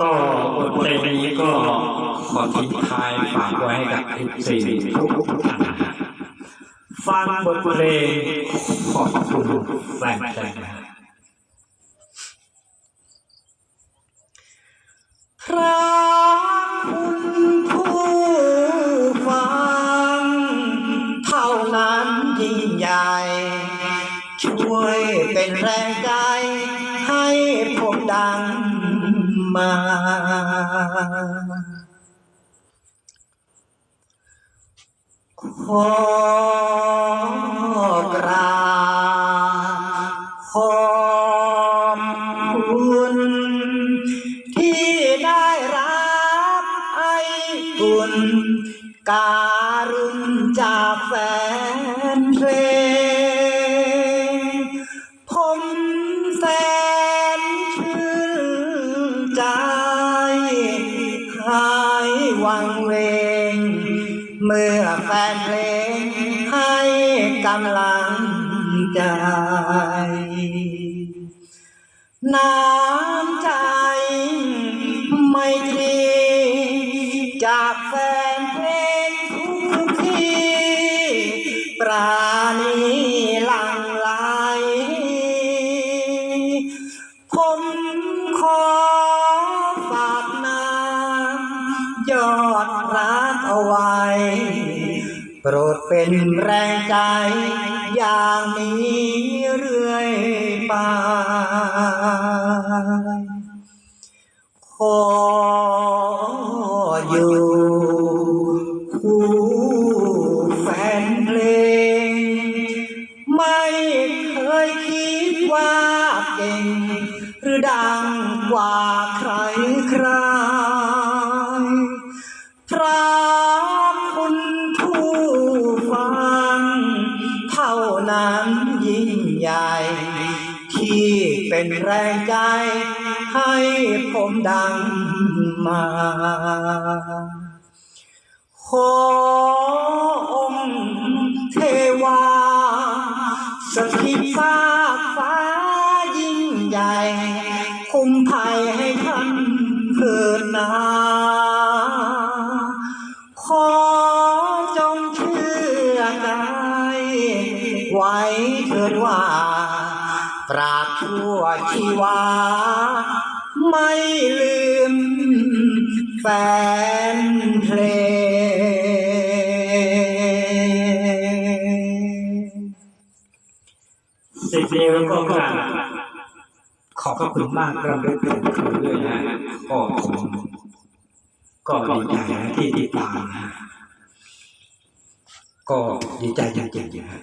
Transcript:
ก็บทเพลงนี้ก็ขอทิ้งท้ายฝากไว้ให้กับทุกสิ่งทุกทุกท่านฟังบทเพลงขอบคุณแฟนเพลงพระคุณผู้ฟังเท่านั้นยิ่งใหญ่ ช่วยเป็นแรงใจให้ผมดัง มา ขอกราบขอบคุณที่ได้รับไอ้บุญการุณจากแฟน เมื่อแฟนเพลงให้กำลังใจ น้ำใจไม่ตรีจากแฟนเพลงทุกที่ ปราณีหลังไหลผม รดเป็นแรงใจ อย่างนี้เรื่อยไปขออยู่คู่แฟนเพลง ไม่เคยคิดว่าเก่ง หรือดังกว่าใครใคร ใหญ่ ที่เป็นแรงใจ ให้ผมดังมาขอองเทวา สถิตฟาฟ้ายิ่งใหญ่ คุ้มภัยให้ท่านเถิดนา เถิดว่า ปราบชั่วชีวา ไม่ลืมแฟนเพลงสิ่งนี้เราก็กราบขอบพระคุณมากครับด้วยครูด้วยนะฮะก็ผมก็ดีใจนะที่ติดตามนะก็ดีใจจริงๆนะ